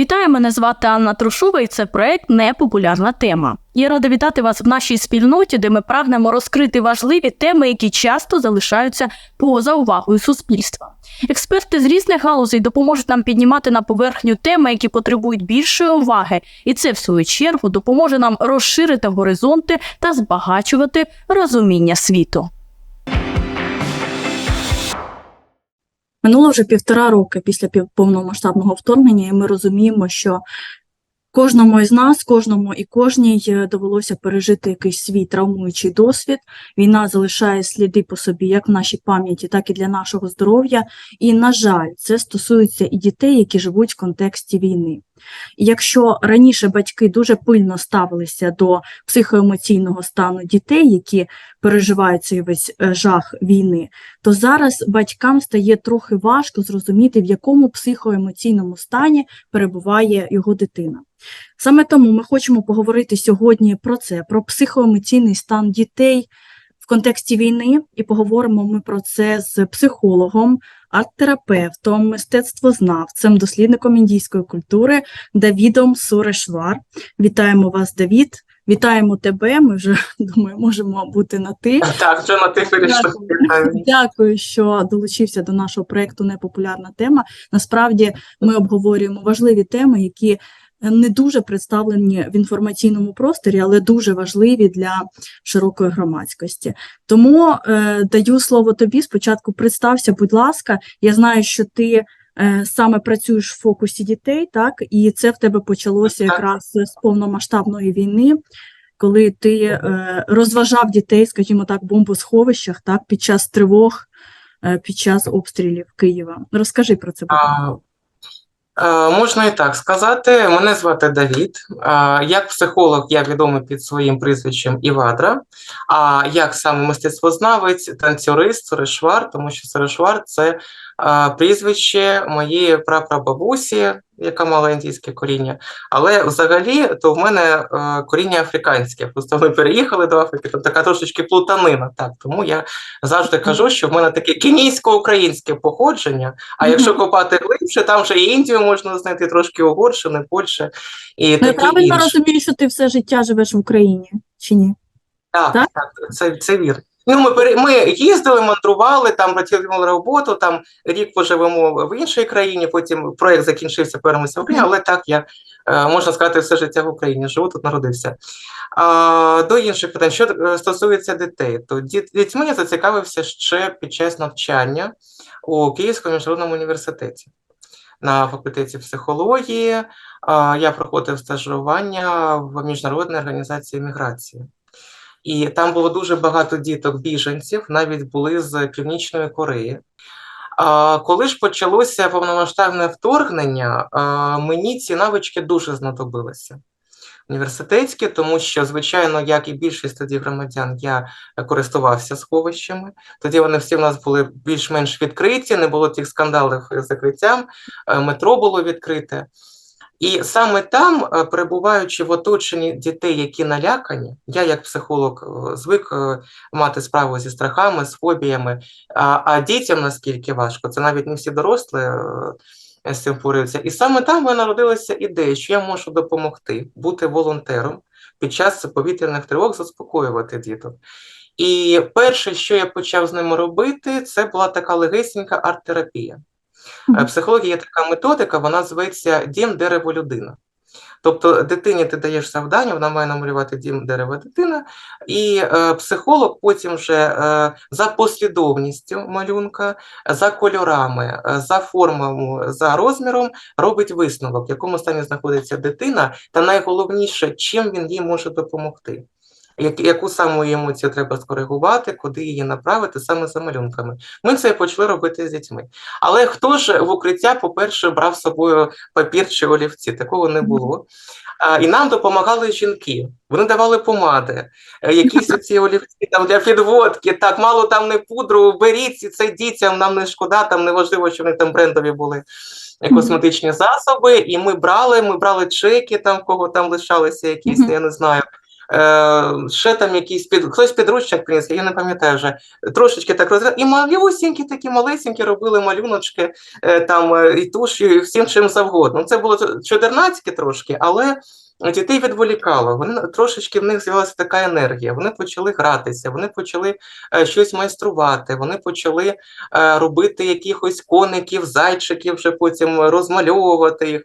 Вітаю, мене звати Анна Трушова, і це проект Непопулярна тема. Я рада вітати вас в нашій спільноті, де ми прагнемо розкрити важливі теми, які часто залишаються поза увагою суспільства. Експерти з різних галузей допоможуть нам піднімати на поверхню теми, які потребують більшої уваги, і це, в свою чергу, допоможе нам розширити горизонти та збагачувати розуміння світу. Минуло вже півтора роки після повномасштабного вторгнення, і ми розуміємо, що кожному із нас, кожному і кожній е, довелося пережити якийсь свій травмуючий досвід. Війна залишає сліди по собі як в нашій пам'яті, так і для нашого здоров'я. І, на жаль, це стосується і дітей, які живуть в контексті війни. Якщо раніше батьки дуже пильно ставилися до психоемоційного стану дітей, які переживають цей весь е, жах війни, то зараз батькам стає трохи важко зрозуміти, в якому психоемоційному стані перебуває його дитина. Саме тому ми хочемо поговорити сьогодні про це, про психоемоційний стан дітей в контексті війни, і поговоримо ми про це з психологом, арт-терапевтом, мистецтвознавцем, дослідником індійської культури Давідом Сурешвар. Вітаємо вас, Давід. Вітаємо тебе. Ми вже думаю, можемо бути на ти. Так, вже на ти вирішив. Дякую, що долучився до нашого проекту Непопулярна тема. Насправді ми обговорюємо важливі теми, які не дуже представлені в інформаційному просторі, але дуже важливі для широкої громадськості. Тому е, даю слово тобі. Спочатку представся, будь ласка. Я знаю, що ти е, саме працюєш в фокусі дітей, так і це в тебе почалося якраз з повномасштабної війни. Коли ти е, розважав дітей, скажімо так, в бомбосховищах, так, під час тривог, е, під час обстрілів Києва. Розкажи про це. будь ласка. А, Можна і так сказати. Мене звати Давід. Як психолог я відомий під своїм прізвищем Івадра. А як саме мистецтвознавець, танцюрист, серешвар, тому що серешвар – це прізвище моєї прапрабабусі, яка мала індійське коріння. Але взагалі то в мене е, коріння африканське. Просто ми переїхали до Африки, там така трошечки плутанина. Так, тому я завжди кажу, що в мене таке кенійсько-українське походження. А якщо копати глибше, там вже і Індію можна знайти, трошки Угорщини, Польща і Ну, правильно розумію, що ти все життя живеш в Україні, чи ні? Так, Так? так, це, це вірно. Ну, ми, ми їздили, мандрували, там працювали роботу, там рік поживемо в іншій країні, потім проєкт закінчився, повернемося в Україну, але так, я, е, можна сказати, все життя в Україні живу, тут народився. А, до інших питань, що е, стосується дітей, то дітьми я зацікавився ще під час навчання у Київському міжнародному університеті. На факультеті психології я проходив стажування в міжнародній організації міграції. І там було дуже багато діток біженців, навіть були з Північної Кореї. Коли ж почалося повномасштабне вторгнення, мені ці навички дуже знадобилися. Університетські, тому що, звичайно, як і більшість тоді громадян, я користувався сховищами. Тоді вони всі в нас були більш-менш відкриті, не було тих скандалів з закриттям, метро було відкрите. І саме там, е, перебуваючи в оточенні дітей, які налякані, я як психолог е, звик е, мати справу зі страхами, з фобіями, а, а дітям наскільки важко, це навіть не всі дорослі з цим впораються. І саме там мене народилася ідея, що я можу допомогти бути волонтером під час повітряних тривог, заспокоювати діток. І перше, що я почав з ними робити, це була така легесенька арт-терапія. Е, психології є така методика, вона зветься дім, дерево, людина. Тобто дитині ти даєш завдання, вона має намалювати дім, дерево, дитина, і е, психолог потім вже е, за послідовністю малюнка, за кольорами, е, за формами, за розміром робить висновок, в якому стані знаходиться дитина, та найголовніше, чим він їй може допомогти. Як, яку саму емоцію треба скоригувати, куди її направити саме за малюнками. Ми це почали робити з дітьми. Але хто ж в укриття, по-перше, брав з собою папір чи олівці? Такого не було. А, і нам допомагали жінки. Вони давали помади, е, якісь ці олівці там для підводки. Так, мало там не пудру, беріть це дітям, нам не шкода, там не важливо, що вони там брендові були е, косметичні засоби. І ми брали, ми брали чеки, там кого там лишалися якісь, я не знаю. Е, ще там якийсь під хтось підручник приніс, я не пам'ятаю вже. Трошечки так розряд. І малюсінькі такі малесенькі робили малюночки е, там е, і туші, і всім чим завгодно. Це було чотирнацьке трошки, але дітей відволікало. Вони трошечки в них з'явилася така енергія. Вони почали гратися, вони почали е, щось майструвати, вони почали е, робити якихось коників, зайчиків, вже потім розмальовувати їх.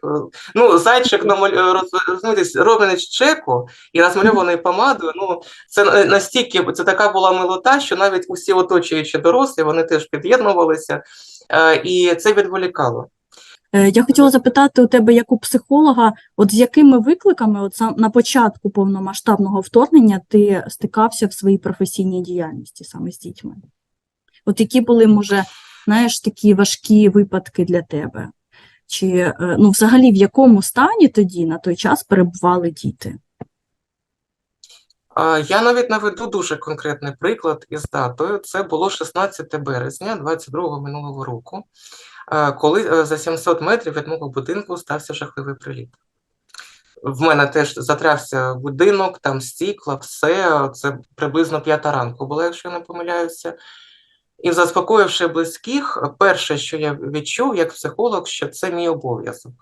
Ну, зайчик намаль- е, розумієте, роблений з чеку і розмальований помадою. Ну, це настільки це така була милота, що навіть усі оточуючі дорослі вони теж під'єднувалися, е, і це відволікало. Е, Я хотіла запитати у тебе, як у психолога, от з якими викликами от сам на початку повномасштабного вторгнення ти стикався в своїй професійній діяльності саме з дітьми? От які були, може, знаєш, такі важкі випадки для тебе? Чи е, ну, взагалі в якому стані тоді на той час перебували діти? Я навіть наведу дуже конкретний приклад із датою. Це було 16 березня 22 минулого року, коли е, за 700 метрів від мого будинку стався жахливий приліт. В мене теж затрявся будинок, там стікла, все. Це приблизно п'ята ранку було, якщо я не помиляюся. І заспокоївши близьких, перше, що я відчув як психолог, що це мій обов'язок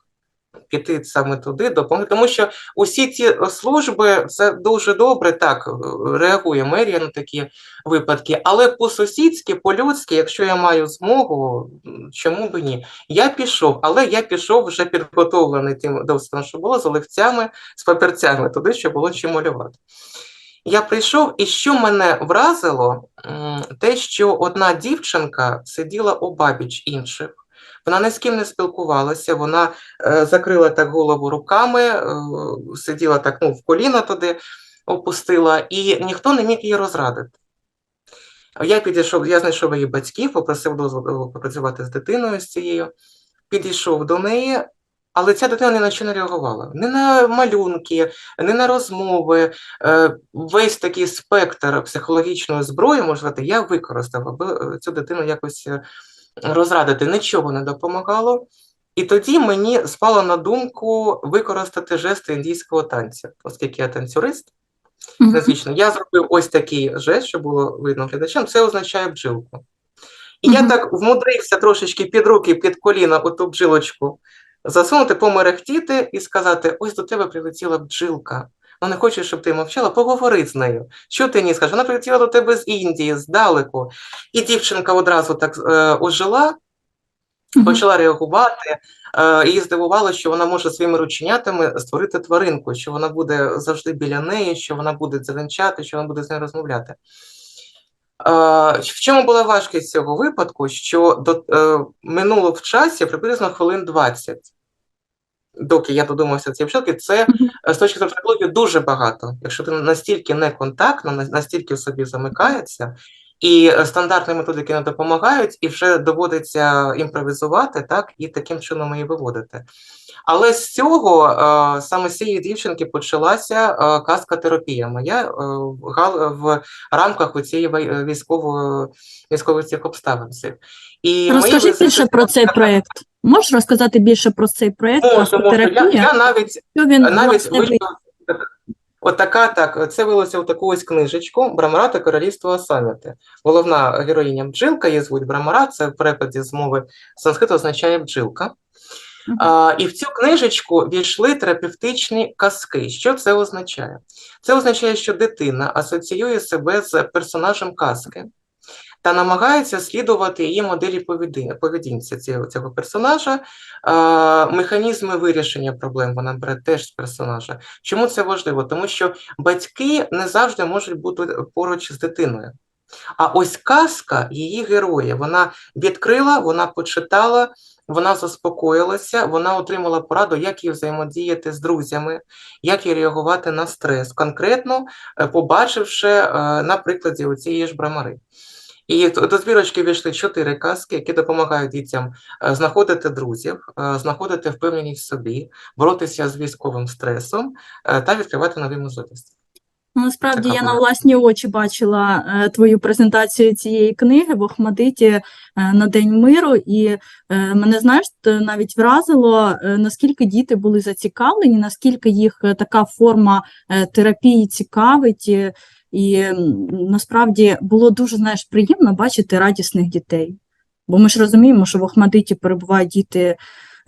піти саме туди, допомогти. Тому що усі ці служби це дуже добре, так реагує мерія на такі випадки, але по-сусідськи, по-людськи, якщо я маю змогу, чому би ні? Я пішов, але я пішов вже підготовлений тим досвідом, що було з оливцями, з папірцями туди, що було чим малювати. Я прийшов, і що мене вразило, те, що одна дівчинка сиділа обабіч інших. Вона ні з ким не спілкувалася, вона е, закрила так голову руками, е, сиділа так ну, в коліна туди опустила, і ніхто не міг її розрадити. Я підійшов, я знайшов її батьків, попросив дозволу попрацювати з дитиною з цією, підійшов до неї, але ця дитина ні на що не реагувала. Ні на малюнки, ні на розмови. Е, Весь такий спектр психологічної зброї, сказати, я використав, аби цю дитину якось розрадити. Нічого не допомагало. І тоді мені спало на думку використати жести індійського танця, оскільки я танцюрист. Незвично, я зробив ось такий жест, що було видно глядачам. Це означає бджилку. І я так вмудрився трошечки під руки, під коліна оту бджилочку засунути, померехтіти і сказати: ось до тебе прилетіла бджилка. Вона не хоче, щоб ти мовчала, поговори з нею. Що ти не скажеш? Вона прилетіла до тебе з Індії, здалеку. І дівчинка одразу так е, ожила, почала реагувати. Е, Її здивувало, що вона може своїми рученятами створити тваринку, що вона буде завжди біля неї, що вона буде дзеленчати, що вона буде з нею розмовляти. Е, В чому була важкість цього випадку? Що до, е, минуло в часі приблизно хвилин 20, доки я додумався цієї вчилки, це е, з точки зору психології дуже багато. Якщо ти настільки неконтактно, на- настільки в собі замикається, і е, стандартні методики не допомагають, і вже доводиться імпровізувати, так, і таким чином її виводити. Але з цього, е, саме з цієї дівчинки почалася е, казка-терапія моя в гал- в рамках цієї військової військових цих обставин. І Розкажи більше про цей проєкт. Можеш розказати більше про цей проєкт Можу, можу. Я, я навіть Що він навіть власне ви- вийшов. Отака, так, це вилося в таку ось книжечку Брамара та Королівство Асаміти. Головна героїня бджилка, її звуть Брамара, це в перекладі з мови санскриту означає бджилка. Мгм. А, і в цю книжечку війшли терапевтичні казки. Що це означає? Це означає, що дитина асоціює себе з персонажем казки та намагається слідувати її моделі поведін- поведінці цього, цього персонажа. Механізми вирішення проблем вона бере теж з персонажа. Чому це важливо? Тому що батьки не завжди можуть бути поруч з дитиною. А ось казка її героя. Вона відкрила, вона почитала, вона заспокоїлася, вона отримала пораду, як їй взаємодіяти з друзями, як їй реагувати на стрес, конкретно е, побачивши е, на прикладі цієї ж брамари. І до збірочки війшли чотири казки, які допомагають дітям е, знаходити друзів, е, знаходити впевненість в собі, боротися з військовим стресом е, та відкривати нові можливості. Ну, насправді я на власні очі бачила е, твою презентацію цієї книги в Охмадиті е, на День миру, і е, мене знаєш, навіть вразило, е, наскільки діти були зацікавлені, наскільки їх е, така форма е, терапії цікавить. І, насправді було дуже знаєш, приємно бачити радісних дітей. Бо ми ж розуміємо, що в Охмадиті перебувають діти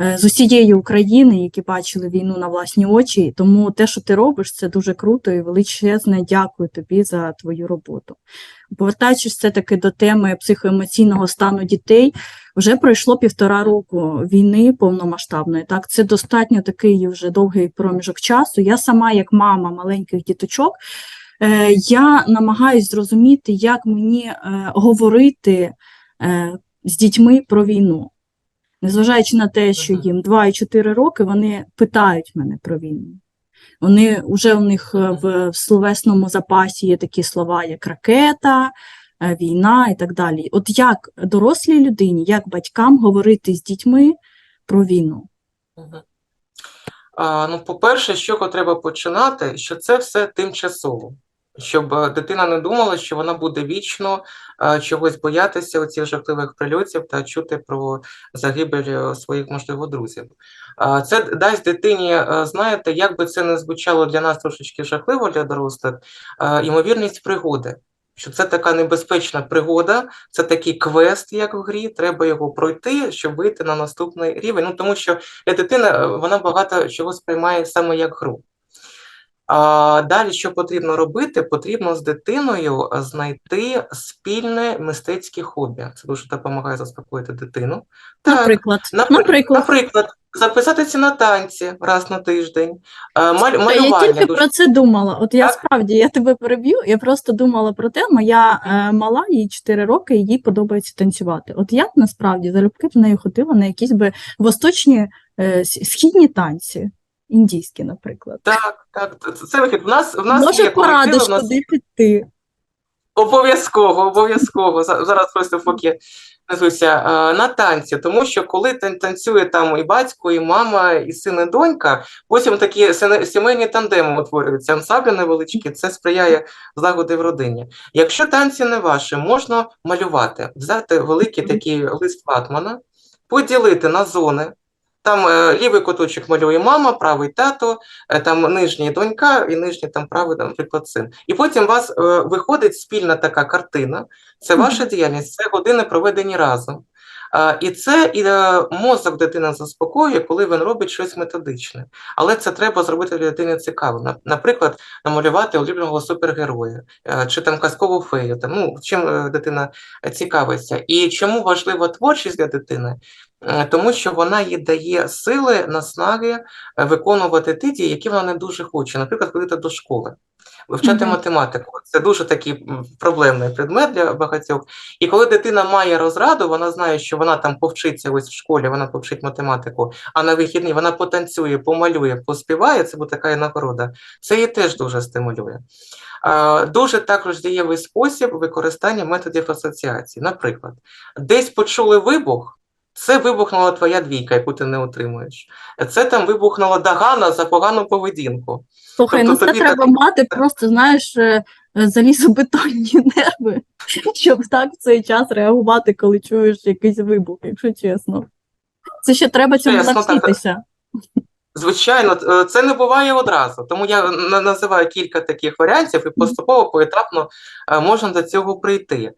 е, з усієї України, які бачили війну на власні очі. Тому те, що ти робиш, це дуже круто і величезне дякую тобі за твою роботу. Повертаючись все-таки до теми психоемоційного стану дітей, вже пройшло півтора року війни повномасштабної. Так, це достатньо такий вже довгий проміжок часу. Я сама, як мама маленьких діточок, я намагаюсь зрозуміти, як мені е, говорити е, з дітьми про війну. Незважаючи на те, що їм 2 і 4 роки, вони питають мене про війну. Вони вже у них е, в, в словесному запасі є такі слова, як ракета, е, війна і так далі. От як дорослій людині, як батькам говорити з дітьми про війну? А, ну, по-перше, з чого треба починати, що це все тимчасово. Щоб е, дитина не думала, що вона буде вічно е, чогось боятися оцих жахливих прильотів та чути про загибель е, своїх, можливо, друзів. Це дасть дитині, знаєте, як би це не звучало для нас трошечки жахливо для дорослих, ймовірність пригоди. Що це така небезпечна пригода, це такий квест, як в грі, треба його пройти, щоб вийти на наступний рівень. Ну тому що для дитини вона багато чого сприймає саме як гру. А далі, що потрібно робити? Потрібно з дитиною знайти спільне мистецьке хобі. Це дуже допомагає заспокоїти дитину. Так, Наприклад, напри- наприклад. наприклад, записатися на танці раз на тиждень, е, маль- Та я тільки дуже про це думала. От я Так. справді я тебе переб'ю. Я просто думала про те, моя е, мала, їй 4 роки, і їй подобається танцювати. От я насправді залюбки до неї ходила на якісь би восточні е, східні танці, індійські, наприклад. Так, так, це- вихід. В нас, в нас Може, є порадиш, нас куди піти. Обов'язково, обов'язково. Зараз просто поки назвуся е, на танці, тому що коли танцює там і батько, і мама, і син, і донька, потім такі сімейні тандеми утворюються, ансамблі невеличкі, це сприяє злагоди в родині. Якщо танці не ваші, можна малювати, взяти великий такий лист ватмана, поділити на зони. Там е, лівий куточок малює мама, правий тато, е, там нижній донька і нижній там правий, там, наприклад, син. І потім у вас е, виходить спільна така картина. Це ваша діяльність, це години проведені разом. І це і е, мозок дитини заспокоює, коли він робить щось методичне. Але це треба зробити для дитини цікаво. Наприклад, намалювати улюбленого супергероя е, чи там казкову фею. Там, ну, чим е, дитина цікавиться. І чому важлива творчість для дитини? Тому що вона їй дає сили, наснаги виконувати ті дії, які вона не дуже хоче. Наприклад, ходити до школи, вивчати Мгм. математику. Це дуже такий проблемний предмет для багатьох. І коли дитина має розраду, вона знає, що вона там повчиться ось в школі, вона повчить математику, а на вихідні вона потанцює, помалює, поспіває. Це буде така і нагорода. Це її теж дуже стимулює. Дуже також дієвий спосіб використання методів асоціації. Наприклад, десь почули вибух. Це вибухнула твоя двійка, яку ти не отримуєш. Це там вибухнула догана за погану поведінку. Слухай, Тобто ну це треба так- мати просто, знаєш, е, залізобетонні нерви, щоб так в цей час реагувати, коли чуєш якийсь вибух, якщо чесно. Це ще треба цьому Чесно, так. навчитися. Звичайно, е, це не буває одразу, тому я на- називаю кілька таких варіантів, і поступово, поетапно е, можна до цього прийти.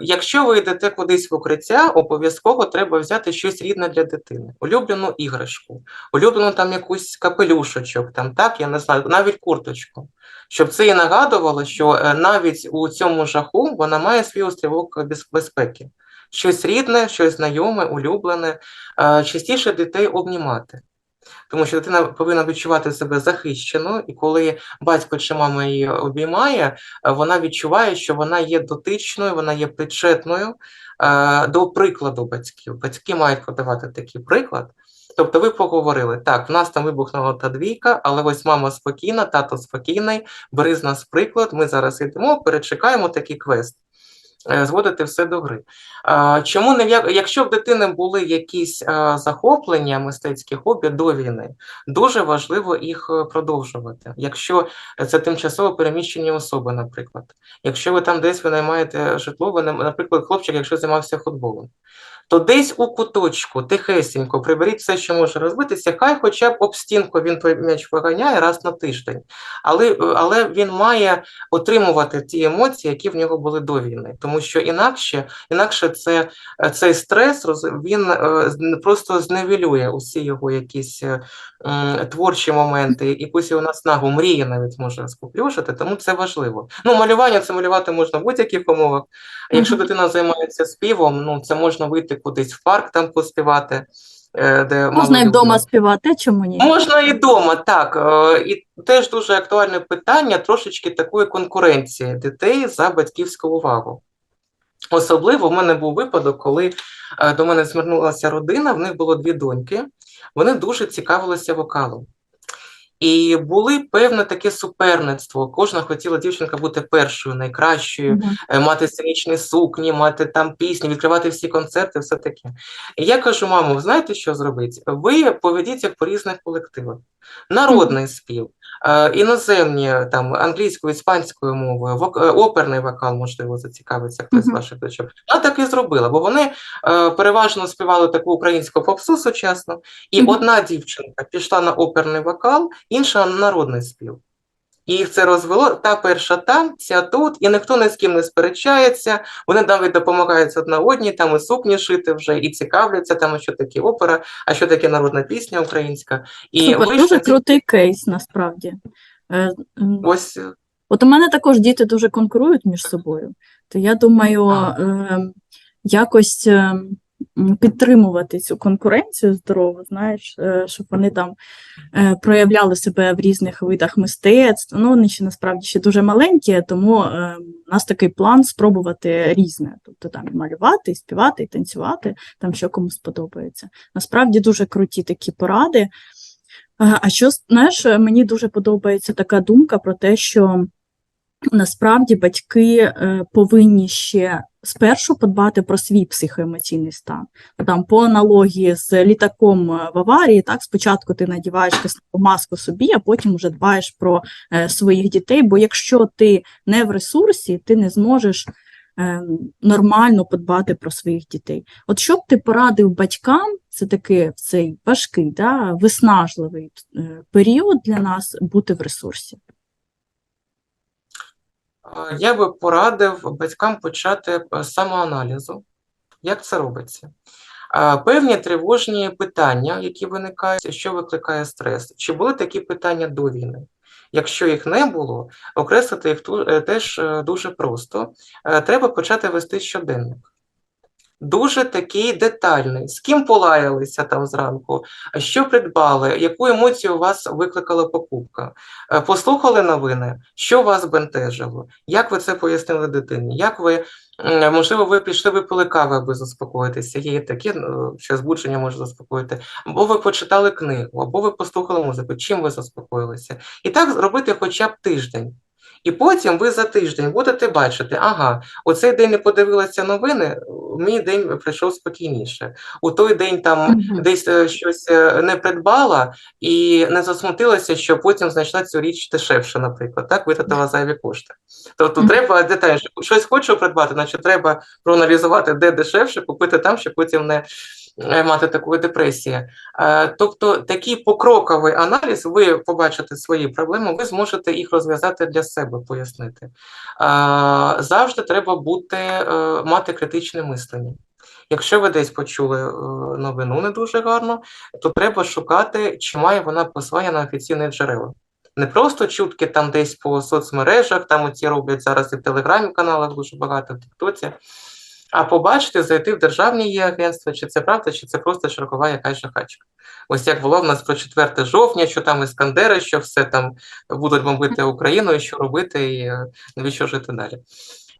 Якщо ви йдете кудись в укриття, обов'язково треба взяти щось рідне для дитини, улюблену іграшку, улюблену там якусь капелюшечок, там так, я не знаю, навіть курточку, щоб це їй нагадувало, що е, навіть у цьому жаху вона має свій острівок безпеки. Щось рідне, щось знайоме, улюблене, Е, частіше дітей обнімати. Тому що дитина повинна відчувати себе захищеною, і коли батько чи мама її обіймає, е, вона відчуває, що вона є дотичною, вона є причетною е, до прикладу батьків. Батьки мають подавати такий приклад. Тобто ви поговорили, так, в нас там вибухнула та двійка, але ось мама спокійна, тато спокійний, бери з нас приклад, ми зараз йдемо, перечекаємо такий квест. Е, зводити все до гри. Чому не якщо в дитини були якісь е, захоплення, мистецькі хобі до війни, дуже важливо їх е, продовжувати. Якщо це тимчасово переміщені особи, наприклад, якщо ви там десь ви наймаєте житло, ви, наприклад, хлопчик, якщо займався футболом, то десь у куточку тихесенько приберіть все, що може розбитися, хай хоча б об стінку він той м'яч виганяє раз на тиждень, але, але він має отримувати ті емоції, які в нього були до війни, тому що інакше, інакше це, цей стрес він е, просто зневелює усі його якісь е, м, творчі моменти, якусь його наснагу, мрії навіть може споплюшити, тому це важливо. Ну, малювання це малювати можна в будь-яких умовах. Якщо дитина займається співом, ну це можна вийти кудись в парк там поспівати. е, Де Можна і вдома співати, чому ні? Можна і вдома, так. Е, І теж дуже актуальне питання трошечки такої конкуренції дітей за батьківську увагу. Особливо в мене був випадок, коли е, до мене звернулася родина, в них було дві доньки, вони дуже цікавилися вокалом. І були певне таке суперництво. Кожна хотіла дівчинка бути першою, найкращою, mm -hmm. мати сценічні сукні, мати там пісні, відкривати всі концерти, все таке. І я кажу, мамо, знаєте, що зробити? Ви поведіться по різних колективах. Народний спів, е, іноземні, там, англійською, іспанською мовою, вок- е, оперний вокал, можливо, зацікавиться хтось з Мгм. ваших дочок. Вона так і зробила, бо вони е, переважно співали таку українську попсу сучасну, і Мгм. одна дівчинка пішла на оперний вокал, інша на народний спів. І їх це розвело. Та перша там, ця тут, і ніхто ні з ким не сперечається. Вони навіть допомагають одна одній, там і сукні шити вже, і цікавляться, там, що таке опера, а що таке народна пісня українська. І Супер, вийшли дуже крутий кейс, насправді. Е, ось е, От у мене також діти дуже конкурують між собою. То я думаю, А. е, якось е, м, підтримувати цю конкуренцію здорову, знаєш, е, щоб вони там е, проявляли себе в різних видах мистецтв. Ну, вони ще насправді ще дуже маленькі, тому е, у нас такий план спробувати різне. Тобто там малювати, співати, і танцювати, там що кому сподобається. Насправді дуже круті такі поради. А що знаєш, мені дуже подобається така думка про те, що насправді батьки повинні ще спершу подбати про свій психоемоційний стан. Там по аналогії з літаком е, в аварії, так спочатку ти надіваєш маску собі, а потім вже дбаєш про е, своїх дітей. Бо якщо ти не в ресурсі, ти не зможеш е, нормально подбати про своїх дітей. От що б ти порадив батькам, це такий цей важкий, да, виснажливий е, період для нас бути в ресурсі. Е, Я би порадив батькам почати е, самоаналізу. Як це робиться? Е, Певні тривожні питання, які виникають, що викликає стрес. Чи були такі питання до війни? Якщо їх не було, окреслити їх теж дуже просто. Треба почати вести щоденник. Дуже такий детальний. З ким полаялися там зранку, що придбали, яку емоцію у вас викликала покупка, Е, послухали новини, що вас бентежило, як ви це пояснили дитині, як ви, можливо, ви пішли випили кави, аби заспокоїтися. Є таке, ну, що збудження може заспокоїти, або ви почитали книгу, або ви послухали музику, чим ви заспокоїлися. І так зробити хоча б тиждень. І потім ви за тиждень будете бачити, ага, оцей день не подивилася новини, мій день прийшов спокійніше. У той день там Мгм. десь е, щось е, не придбала і не засмутилася, що потім знайшла цю річ дешевше, наприклад, так витратила зайві кошти. Тобто Мгм. треба детальніше. Щось хочу придбати, значить треба проаналізувати, де дешевше, купити там, щоб потім не мати такої депресії. Е, Тобто такий покроковий аналіз, ви побачите свої проблеми, ви зможете їх розв'язати для себе, пояснити. Е, Завжди треба бути, е, мати критичне мислення. Якщо ви десь почули е, новину не дуже гарно, то треба шукати, чи має вона послання на офіційні джерела. Не просто чутки там десь по соцмережах, там оці роблять зараз і в телеграм-каналах дуже багато, в Тіктоці, а побачити, зайти в державні є агентства, чи це правда, чи це просто чергова якась жахачка. Ось як було в нас про 4 жовтня, що там іскандери, що все там будуть бомбити Україну, і що робити, і е, навіщо жити далі.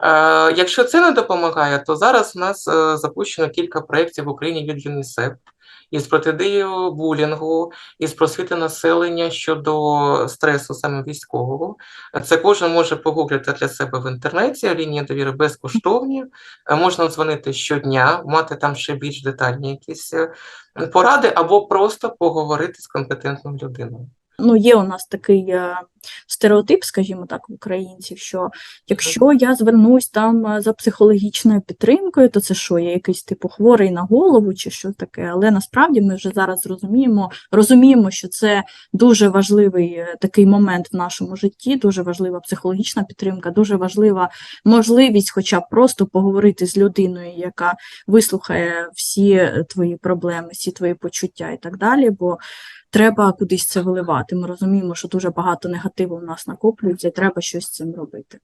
Е, Якщо це не допомагає, то зараз у нас е, запущено кілька проєктів в Україні від ЮНІСЕФ, із протидією булінгу, із просвіти населення щодо стресу саме військового. Це кожен може погуглити для себе в інтернеті. Лінії довіри безкоштовні. Можна дзвонити щодня, мати там ще більш детальні якісь е, поради, або просто поговорити з компетентною людиною. Ну, є у нас такий е, стереотип, скажімо так, українців, що якщо я звернусь там е, за психологічною підтримкою, то це що, я якийсь типу хворий на голову чи що таке. Але насправді ми вже зараз розуміємо, розуміємо, що це дуже важливий е, такий момент в нашому житті, дуже важлива психологічна підтримка, дуже важлива можливість, хоча б просто поговорити з людиною, яка вислухає всі е, твої проблеми, всі твої почуття і так далі. Бо треба кудись це виливати. Ми розуміємо, що дуже багато негативу в нас накоплюється, і треба щось з цим робити.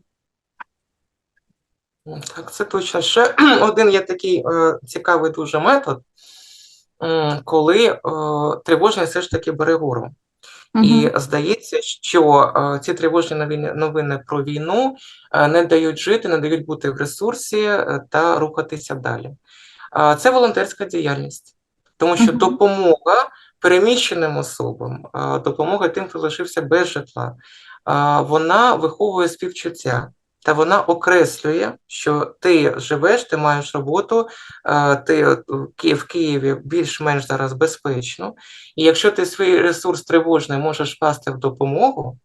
Так, це точно. Ще один є такий е, цікавий дуже метод, коли е, тривожність все ж таки бере гору. І здається, що е, ці тривожні новини, новини про війну е, не дають жити, не дають бути в ресурсі е, та рухатися далі. А Це волонтерська діяльність, тому що Мгм. допомога переміщеним особам, е, допомога тим, хто лишився без житла, е, вона виховує співчуття. Та вона окреслює, що ти живеш, ти маєш роботу, е, ти в Києві більш-менш зараз безпечно, і якщо ти свій ресурс тривожний можеш вкласти в допомогу,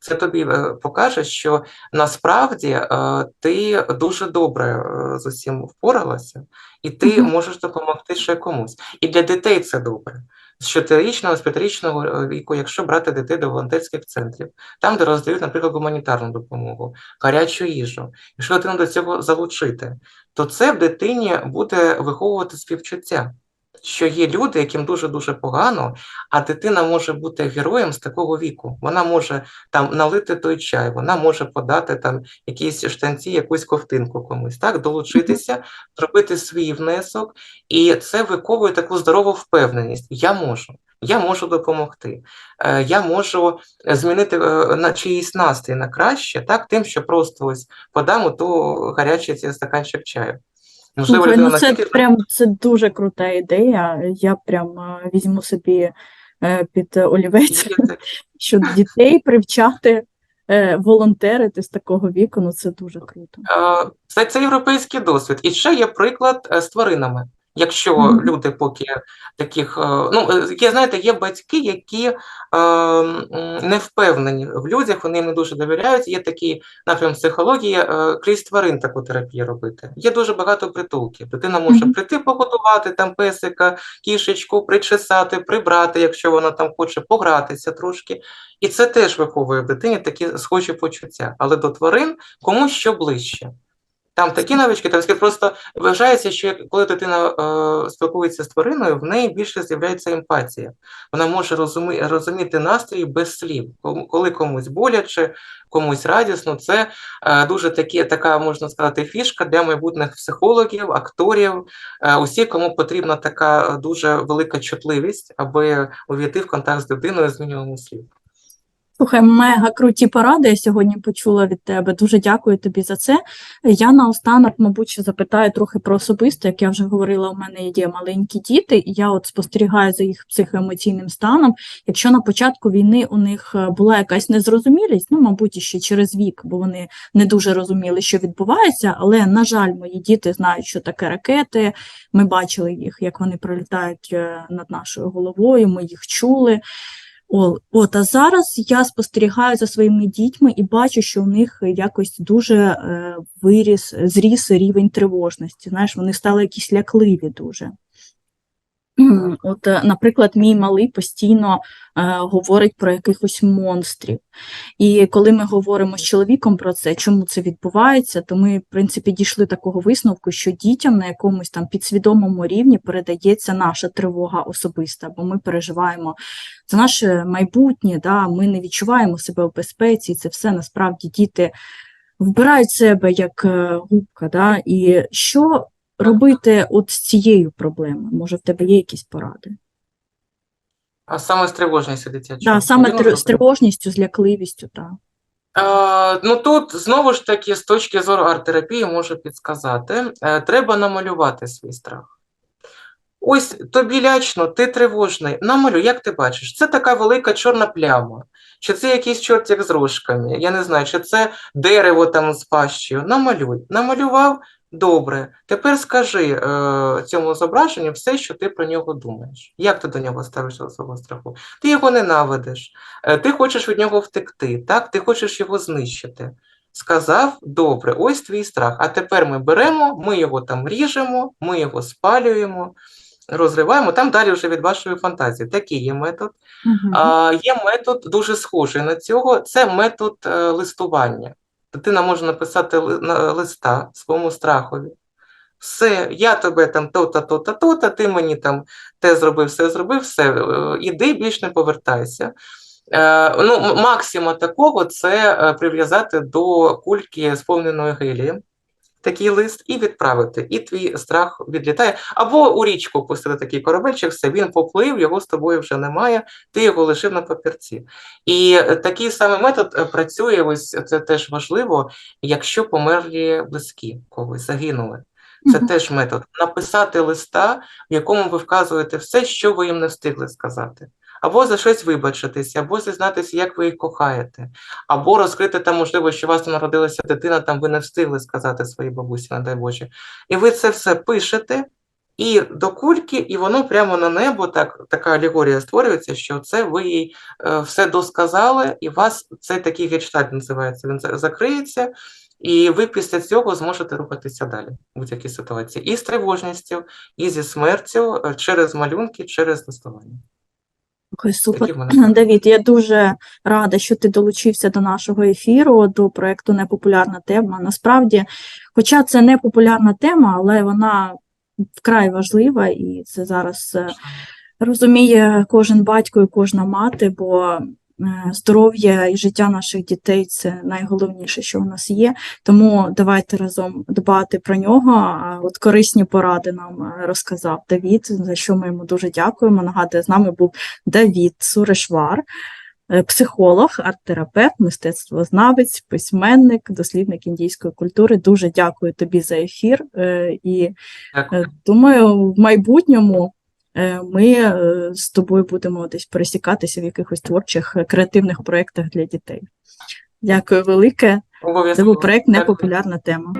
це тобі е, покаже, що насправді е, ти дуже добре е, з усім впоралася, і ти можеш допомогти ще комусь. І для дітей це добре. З 4-річного, з 5-річного е, віку, якщо брати дітей до волонтерських центрів, там, де роздають, наприклад, гуманітарну допомогу, гарячу їжу, якщо дитину до цього залучити, то це в дитині буде виховувати співчуття. Що є люди, яким дуже-дуже погано, а дитина може бути героєм з такого віку. Вона може там налити той чай, вона може подати там якісь штанці, якусь ковтинку комусь, так, долучитися, зробити свій внесок, і це виховує таку здорову впевненість. Я можу. Я можу допомогти, Е, я можу змінити е, на чиїсь настрій на краще, так, тим, що просто ось подам то гарячий стаканчик чаю. Можливо, Слухай, людина ну це настільки прям це дуже крута ідея. Я прям е, візьму собі е, під олівець, знаєте, що дітей привчати е, волонтерити з такого віку. Ну це дуже круто. Е, Це, це європейський досвід. І ще є приклад е, з тваринами. Якщо люди поки таких, е, ну, е, є, знаєте, є батьки, які е, не впевнені в людях, вони їм не дуже довіряють. Є такий напрям психології, е, крізь тварин таку терапію робити. Є дуже багато притулків. Дитина може прийти погодувати там песика, кішечку, причесати, прибрати, якщо вона там хоче погратися трошки. І це теж виховує в дитині такі схожі почуття. Але до тварин комусь що ближче. Там такі навички, там просто вважається, що коли дитина е, спілкується з твариною, в неї більше з'являється емпатія. Вона може розумі, розуміти настрій без слів. Коли комусь боляче, комусь радісно, це е, дуже такі, така, можна сказати, фішка для майбутніх психологів, акторів, е, усіх, кому потрібна така дуже велика чутливість, аби увійти в контакт з людиною з слів. Слухай, мега круті поради я сьогодні почула від тебе. Дуже дякую тобі за це. Я наостанок, мабуть, запитаю трохи про особисте. Як я вже говорила, у мене є маленькі діти, і я от спостерігаю за їх психоемоційним станом. Якщо на початку війни у них е, була якась незрозумілість, ну, мабуть, і ще через вік, бо вони не дуже розуміли, що відбувається. Але, на жаль, мої діти знають, що таке ракети. Ми бачили їх, як вони пролітають е, над нашою головою, ми їх чули. От, а зараз я спостерігаю за своїми дітьми і бачу, що у них якось дуже е, виріс, зріс рівень тривожності. Знаєш, вони стали якісь лякливі дуже. От, е, наприклад, мій малий постійно е, говорить про якихось монстрів. І коли ми говоримо з чоловіком про це, чому це відбувається, то ми, в принципі, дійшли такого висновку, що дітям на якомусь там підсвідомому рівні передається наша тривога особиста, бо ми переживаємо за наше майбутнє, да, ми не відчуваємо себе в безпеці, і це все насправді діти вбирають себе як е, губка. Да, і що робити от з цією проблемою? Може, в тебе є якісь поради? А саме з тривожністю дитячою. Да, саме тр- з тривожністю, з лякливістю, так. Е, ну тут знову ж таки, з точки зору арт-терапії, можу підсказати, е, треба намалювати свій страх. Ось тобі лячно, ти тривожний. Намалюй, як ти бачиш, це така велика чорна пляма. Чи це якийсь чортик з рожками? Я не знаю, чи це дерево там з пащею. Намалюй. Намалював добре. Тепер скажи е, цьому зображенню все, що ти про нього думаєш. Як ти до нього ставишся до свого страху? Ти його ненавидиш, е, ти хочеш від нього втекти, так? ти хочеш його знищити. Сказав, добре, ось твій страх. А тепер ми беремо, ми його там ріжемо, ми його спалюємо, розриваємо. Там далі вже від вашої фантазії. Такий є метод. Мгм. А, є метод дуже схожий на цього. Це метод е, листування. Дитина може написати листа своєму страхові. Все, я тебе там то-то, то-то, то-то, ти мені там те зробив, все зробив, все, е, іди, більш не повертайся. Е, ну, максима такого це е, прив'язати до кульки сповненої гелієм такий лист і відправити. І твій страх відлітає. Або у річку пустити такий корабельчик, все, він поплив, його з тобою вже немає, ти його лишив на папірці. І е, такий самий метод е, працює, ось це теж важливо, якщо померлі близькі когось, загинули. Це Мгм. теж метод. Написати листа, в якому ви вказуєте все, що ви їм не встигли сказати. Або за щось вибачитися, або зізнатися, як ви їх кохаєте, або розкрити там, можливо, що у вас народилася дитина, там ви не встигли сказати своїй бабусі, не дай Боже. І ви це все пишете, і до кульки, і воно прямо на небо, так, така алегорія створюється, що це ви їй е, все досказали, і вас цей такий гештальт називається. Він закриється, і ви після цього зможете рухатися далі в будь-якій ситуації. І з тривожністю, і зі смертю, е, через малюнки, через листування. Ой, супер. Давід, я дуже рада, що ти долучився до нашого ефіру, до проекту Непопулярна тема. Насправді, хоча це не популярна тема, але вона вкрай важлива, і це зараз е, розуміє кожен батько і кожна мати, бо здоров'я і життя наших дітей це найголовніше, що у нас є. Тому давайте разом дбати про нього. От корисні поради нам е, розказав Давід, за що ми йому дуже дякуємо. Нагадую, з нами був Давід Сурешвар, е, психолог, арт-терапевт, мистецтвознавець, письменник, дослідник індійської культури. Дуже дякую тобі за ефір. е, І Дякую. е, думаю, в майбутньому е, ми е, з тобою будемо десь пересікатися в якихось творчих е, креативних проєктах для дітей. Дякую велике. Це був проєкт. Непопулярна тема.